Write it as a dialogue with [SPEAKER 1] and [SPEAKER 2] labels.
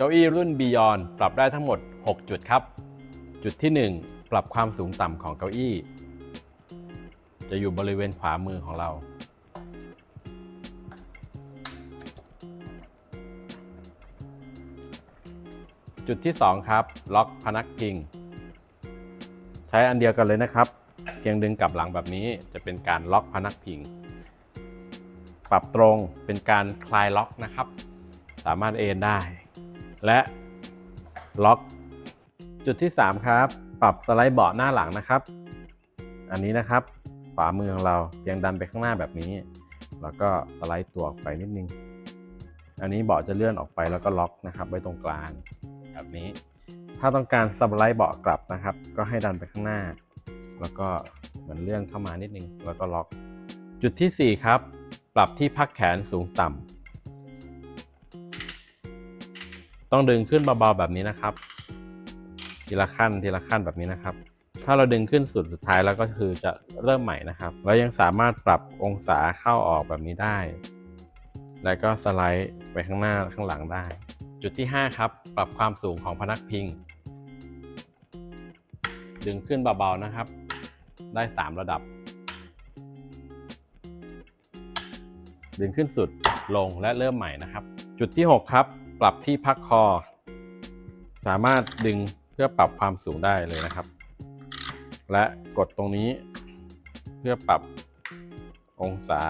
[SPEAKER 1] เก้าอี้รุ่น Beyond ปรับได้ทั้งหมด 6 จุดครับ จุดที่ 1 ปรับความสูงต่ำของเก้าอี้ จะอยู่บริเวณขวามือของเรา จุดที่ 2 ครับ ล็อกพนักพิง ใช้อันเดียวกันเลยนะครับ เพียงดึงกลับหลังแบบนี้จะเป็นการล็อกพนักพิง ปรับตรงเป็นการคลายล็อกนะครับ สามารถเอนได้ และล็อกจุดที่ 3 ครับ ปรับสไลด์เบาะหน้าหลังนะครับ อันนี้นะครับขวามือของเราเพียงดันไปข้างหน้าแบบนี้ แล้วก็สไลด์ตัวออกไปนิดนึง อันนี้เบาะจะเลื่อนออกไปแล้วก็ล็อกนะครับ ไว้ตรงกลางแบบนี้ ถ้าต้องการสไลด์เบาะกลับนะครับ ก็ให้ดันไปข้างหน้า แล้วก็เหมือนเลื่อนเข้ามานิดนึง แล้วก็ล็อก จุดทีสี่4 ครับ ปรับที่พักแขนสูงต่ำ ต้องดึงขึ้นเบาๆแบบนี้นะครับ ทีละขั้นทีละขั้นแบบนี้นะครับ ถ้าเราดึงขึ้นสุดสุดท้ายแล้วก็คือจะเริ่มใหม่นะครับแล้วยังสามารถปรับองศาเข้าออกแบบนี้ได้ แล้วก็สไลด์ไปข้างหน้าข้างหลังได้ จุดที่ 5 ครับ ปรับความสูงของพนักพิง ดึงขึ้นเบาๆนะครับ ได้ 3 ระดับ ดึงขึ้นสุดลงและเริ่มใหม่นะครับ จุดที่ 6 ครับ ปรับที่พักคอ สามารถดึงเพื่อปรับความสูงได้เลยนะครับ และกดตรงนี้เพื่อปรับองศา